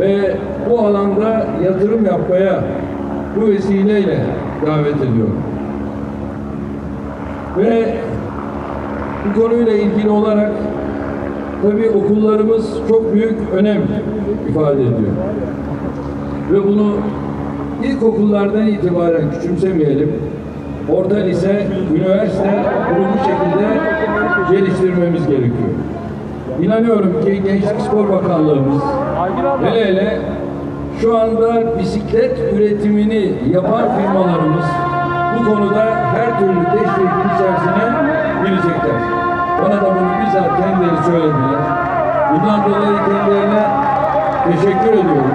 ve bu alanda yatırım yapmaya bu vesileyle davet ediyorum. Ve bu konuyla ilgili olarak tabii okullarımız çok büyük önem ifade ediyor. Ve bunu ilkokullardan itibaren küçümsemeyelim. Orta lise, üniversite bunu bu şekilde geliştirmemiz gerekiyor. İnanıyorum ki Gençlik Spor Bakanlığımız hele hele şu anda bisiklet üretimini yapan firmalarımız bu konuda her türlü desteğin içerisine girecekler. Bana da bunu bizzat kendileri söylediler. Bundan dolayı kendilerine teşekkür ediyorum.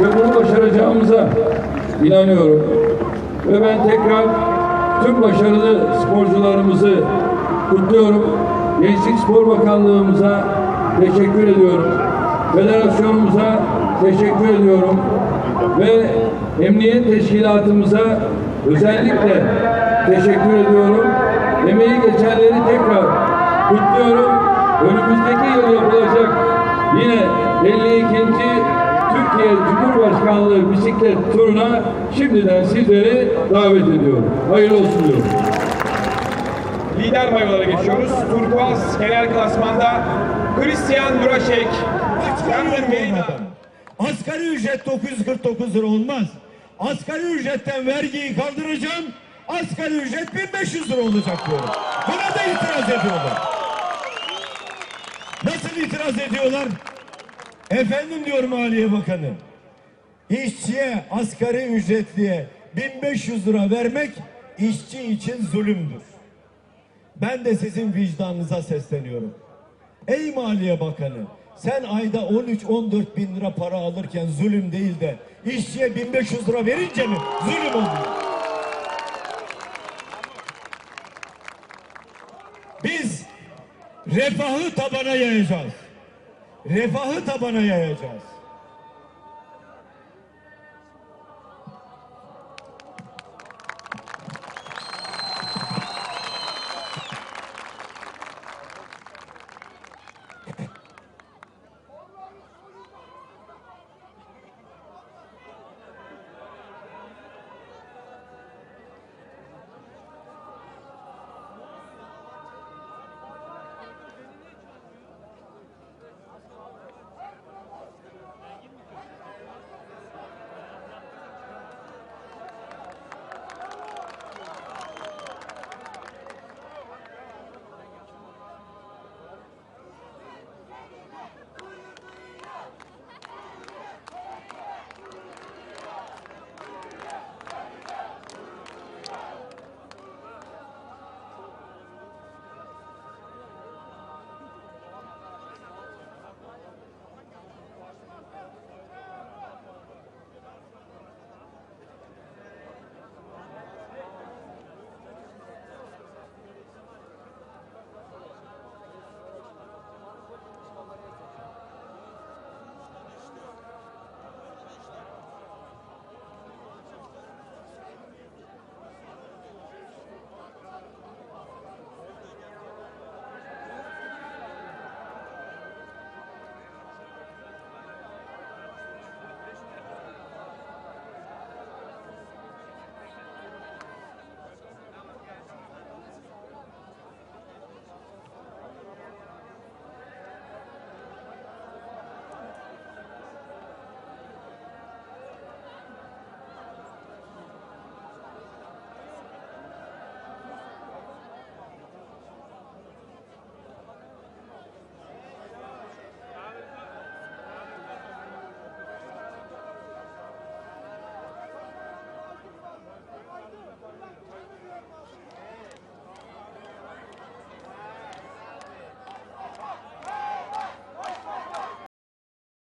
Ve bunu başaracağımıza inanıyorum. Ve ben tekrar tüm başarılı sporcularımızı kutluyorum. Gençlik Spor Bakanlığımıza teşekkür ediyorum. Federasyonumuza teşekkür ediyorum. Ve Emniyet Teşkilatımıza özellikle teşekkür ediyorum. Emeği geçenleri tekrar kutluyorum. Önümüzdeki yıl yapılacak yine 52. Türkiye Cumhurbaşkanlığı bisiklet turuna şimdiden sizleri davet ediyorum. Hayırlı olsun diyorum. Lider mayolara geçiyoruz. Turkuaz genel klasmanda Christian Duraşek. Yandım yayınladım. Asgari ücret 949 lira olmaz. Asgari ücretten vergiyi kaldıracağım. Asgari ücret 1500 lira olacak diyorum. Buna da itiraz ediyorlar. Nasıl itiraz ediyorlar? Efendim diyor Maliye Bakanı. İşçiye asgari ücretliye 1500 lira vermek işçi için zulümdür. Ben de sizin vicdanınıza sesleniyorum. Ey Maliye Bakanı sen ayda 13-14 bin lira para alırken zulüm değil de işçiye 1500 lira verince mi zulüm oluyor? Biz refahı tabana yayacağız. Refahı tabana yayacağız.